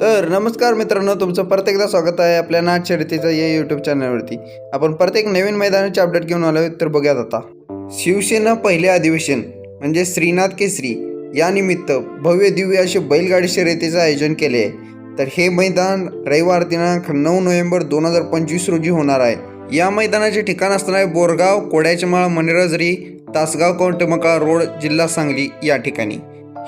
तर नमस्कार मित्रांनो तुमचं परत एकदा स्वागत आहे आपल्या नाच शर्यतीचं या यूट्यूब चॅनलवरती आपण प्रत्येक नवीन मैदानाचे अपडेट घेऊन आलो तर बघूयात आता. शिवसेना पहिले अधिवेशन म्हणजे श्रीनाथ केसरी या निमित्त भव्य दिव्य असे बैलगाडी शर्यतीचं आयोजन केले आहे तर हे मैदान रविवार दिनांक नऊ नोव्हेंबर दोन हजार पंचवीस रोजी होणार आहे. या मैदानाचे ठिकाण असणार आहे बोरगाव कोड्याचमाळ मनेरजरी तासगाव कवटमका रोड जिल्हा सांगली या ठिकाणी.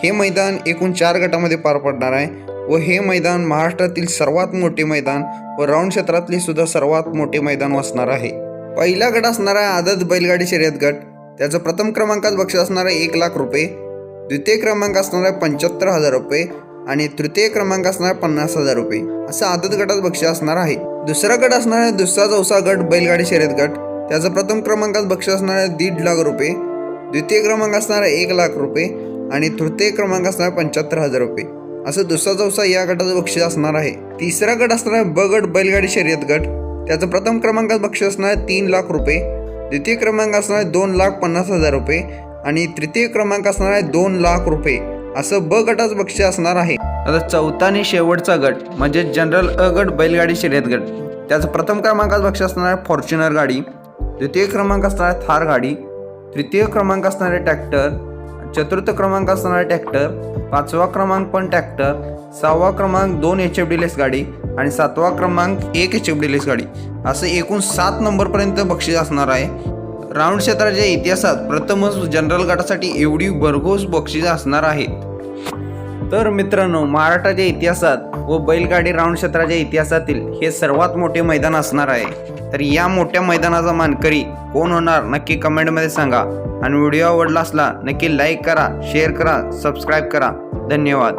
हे मैदान एकूण चार गटामध्ये पार पडणार आहे. व हे मैदान महाराष्ट्रातील सर्वात मोठे मैदान व राऊंड क्षेत्रातले सुद्धा सर्वात मोठे मैदान असणार आहे. पहिला गट असणार आहे आदत बैलगाडी शर्यत गट. त्याचं प्रथम क्रमांकात बक्षीस असणार आहे एक लाख रुपये. द्वितीय क्रमांक असणार आहे पंच्याहत्तर हजार रुपये आणि तृतीय क्रमांक असणार आहे पन्नास हजार रुपये. असं आदत गटात बक्षीस असणार आहे. दुसरा गट असणार आहे दुसरा चौसा गट बैलगाडी शर्यत गट. त्याचं प्रथम क्रमांकात बक्षीस असणार आहे दीड लाख रुपये. द्वितीय क्रमांक असणार आहे एक लाख रुपये आणि तृतीय क्रमांक असणार पंच्याहत्तर हजार रुपये. असं दुसरा चौसा या गटाचं बक्षीस असणार आहे. तिसरा गट असणार आहे ब गट बैलगाडी शर्यत गट. त्याचं प्रथम क्रमांकात बक्षीस असणार आहे तीन लाख रुपये. द्वितीय क्रमांक असणार आहे दोन लाख पन्नास हजार रुपये. आणि तृतीय क्रमांक असणार आहे दोन लाख रुपये. असं ब गटाचं बक्षीस असणार आहे. आता चौथा आणि शेवटचा गट म्हणजे जनरल अ गट बैलगाडी शर्यत गट. त्याचं प्रथम क्रमांकात बक्षीस असणार आहे फॉर्च्युनर गाडी. द्वितीय क्रमांक असणार आहे थार गाडी. तृतीय क्रमांक असणार आहे ट्रॅक्टर. चतुर्थ क्रमांक असणारा ट्रॅक्टर पाचवा क्रमांक पण ट्रॅक्टर सहावा क्रमांक दोन एच एफ डी लेस गाडी आणि सातवा क्रमांक एक एच एफ डी लेस गाडी. असं एकूण सात नंबरपर्यंत बक्षीस असणार आहे. राऊंड क्षेत्राच्या इतिहासात प्रथमच जनरल गटासाठी एवढी भरघोस बक्षीस असणार आहेत. तर मित्रांनो महाराष्ट्राच्या इतिहासात व बैलगाडी राऊंड क्षेत्राच्या इतिहासातील हे सर्वात मोठे मैदान असणार आहे. तर या मोठ्या मैदानाचा मानकरी कोण होणार नक्की कमेंटमध्ये सांगा. आणि व्हिडिओ आवडला असला नक्की लाईक करा शेअर करा सबस्क्राईब करा. धन्यवाद.